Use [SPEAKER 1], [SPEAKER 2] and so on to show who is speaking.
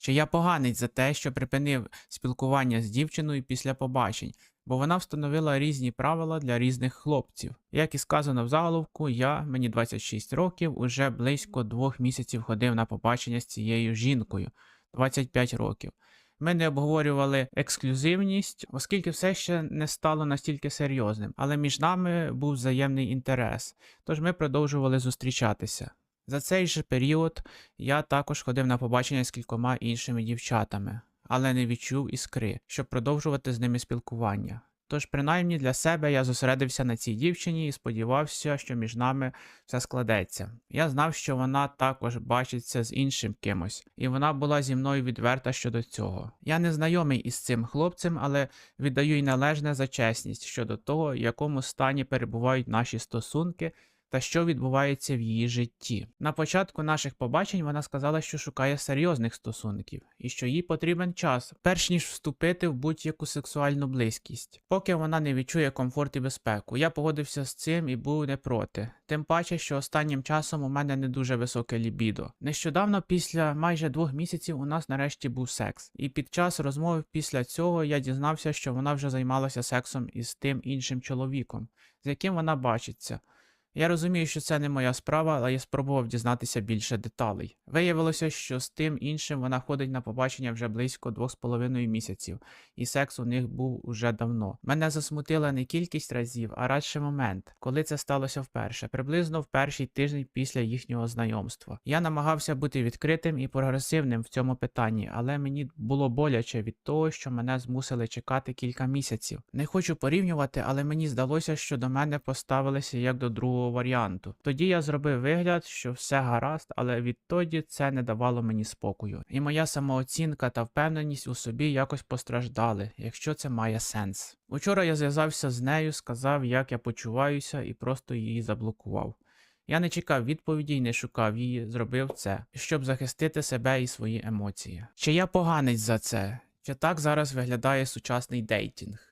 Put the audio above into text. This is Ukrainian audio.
[SPEAKER 1] Чи я поганець за те, що припинив спілкування з дівчиною після побачень, бо вона встановила різні правила для різних хлопців. Як і сказано в заголовку, я, мені 26 років, уже близько двох місяців ходив на побачення з цією жінкою 25 років. Ми не обговорювали ексклюзивність, оскільки все ще не стало настільки серйозним, але між нами був взаємний інтерес, тож ми продовжували зустрічатися. За цей же період я також ходив на побачення з кількома іншими дівчатами, але не відчув іскри, щоб продовжувати з ними спілкування. Тож, принаймні для себе я зосередився на цій дівчині і сподівався, що між нами все складеться. Я знав, що вона також бачиться з іншим кимось, і вона була зі мною відверта щодо цього. Я не знайомий із цим хлопцем, але віддаю й належне за чесність щодо того, в якому стані перебувають наші стосунки та що відбувається в її житті. На початку наших побачень вона сказала, що шукає серйозних стосунків і що їй потрібен час, перш ніж вступити в будь-яку сексуальну близькість. Поки вона не відчує комфорт і безпеку. Я погодився з цим і був не проти. Тим паче, що останнім часом у мене не дуже високе лібідо. Нещодавно, після майже двох місяців, у нас нарешті був секс, і під час розмови після цього я дізнався, що вона вже займалася сексом із тим іншим чоловіком, з яким вона бачиться. Я розумію, що це не моя справа, але я спробував дізнатися більше деталей. Виявилося, що з тим іншим вона ходить на побачення вже близько двох з половиною місяців, і секс у них був уже давно. Мене засмутила не кількість разів, а радше момент, коли це сталося вперше, приблизно в перший тиждень після їхнього знайомства. Я намагався бути відкритим і прогресивним в цьому питанні, але мені було боляче від того, що мене змусили чекати кілька місяців. Не хочу порівнювати, але мені здалося, що до мене поставилися як до другого варіанту. Тоді я зробив вигляд, що все гаразд, але відтоді це не давало мені спокою. І моя самооцінка та впевненість у собі якось постраждали, якщо це має сенс. Учора я зв'язався з нею, сказав, як я почуваюся, і просто її заблокував. Я не чекав відповіді і не шукав її, зробив це, щоб захистити себе і свої емоції. Чи я поганець за це? Чи так зараз виглядає сучасний дейтінг?